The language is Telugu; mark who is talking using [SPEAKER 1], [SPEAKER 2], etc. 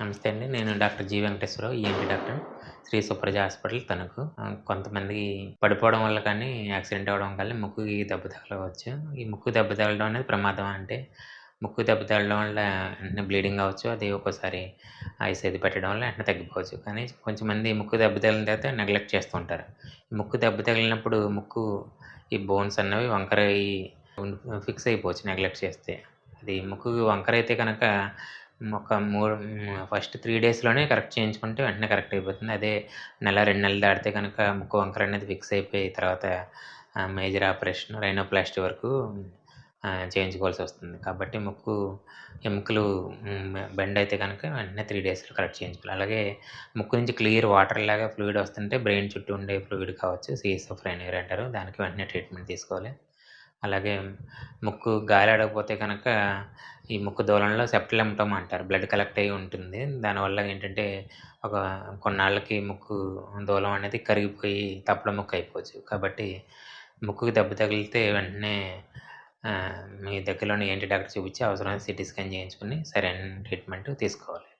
[SPEAKER 1] నమస్తే అండి. నేను doctor G Venkateswara Rao ENT doctor. Sri Supraja hospital Tanuku. కొంతమంది కొంతమందికి పడిపోవడం వల్ల కానీ, యాక్సిడెంట్ అవ్వడం వల్ల ముక్కుకి దెబ్బ తగలవచ్చు. ఈ ముక్కు దెబ్బ తగలడం అనేది ప్రమాదం అంటే, ముక్కు దెబ్బ తగలడం వల్ల వెంటనే బ్లీడింగ్ అవ్వచ్చు. అది ఒక్కోసారి ఐస్ అది పెట్టడం వల్ల వెంటనే తగ్గిపోవచ్చు. కానీ కొంచెంమంది ముక్కు దెబ్బ తగిలిన తర్వాత నెగ్లెక్ట్ చేస్తూ ఉంటారు. ముక్కు దెబ్బ తగిలినప్పుడు ముక్కు ఈ బోన్స్ అన్నవి వంకర ఫిక్స్ అయిపోవచ్చు నెగ్లెక్ట్ చేస్తే. అది ముక్కు వంకరైతే కనుక ఒక మూడు ఫస్ట్ త్రీ డేస్‌లోనే కరెక్ట్ చేయించుకుంటే వెంటనే కరెక్ట్ అయిపోతుంది. అదే నెల, రెండు నెలలు దాటితే కనుక ముక్కు వంకర అనేది ఫిక్స్ అయిపోయి తర్వాత మేజర్ ఆపరేషన్ రైనోప్లాస్టీ వరకు చేయించుకోవాల్సి వస్తుంది కాబట్టి ముక్కు ఎముకలు బెండ్ అయితే కనుక వెంటనే త్రీ డేస్‌లో కరెక్ట్ చేయించుకోవాలి. అలాగే ముక్కు నుంచి క్లియర్ వాటర్ లాగా ఫ్లూయిడ్ వస్తుంటే బ్రెయిన్ చుట్టూ ఉండే ఫ్లూయిడ్ కావచ్చు. సీసోఫ్రెనియర్ అంటారు. దానికి వెంటనే ట్రీట్మెంట్ తీసుకోవాలి. అలాగే ముక్కు గాలి ఆడకపోతే కనుక ఈ ముక్కు దూలంలో సెప్టల్ అంటారు. బ్లడ్ కలెక్ట్ అయ్యి ఉంటుంది. దానివల్ల ఏంటంటే ఒక కొన్నాళ్ళకి ముక్కు దూలం అనేది కరిగిపోయి తప్పల ముక్కు అయిపోవచ్చు. కాబట్టి ముక్కుకి దెబ్బ తగిలితే వెంటనే మీ దగ్గరలోని ఏంటి డాక్టర్ చూపించి అవసరమైతే సిటీ స్కాన్ చేయించుకొని సరైన ట్రీట్మెంట్ తీసుకోవాలి.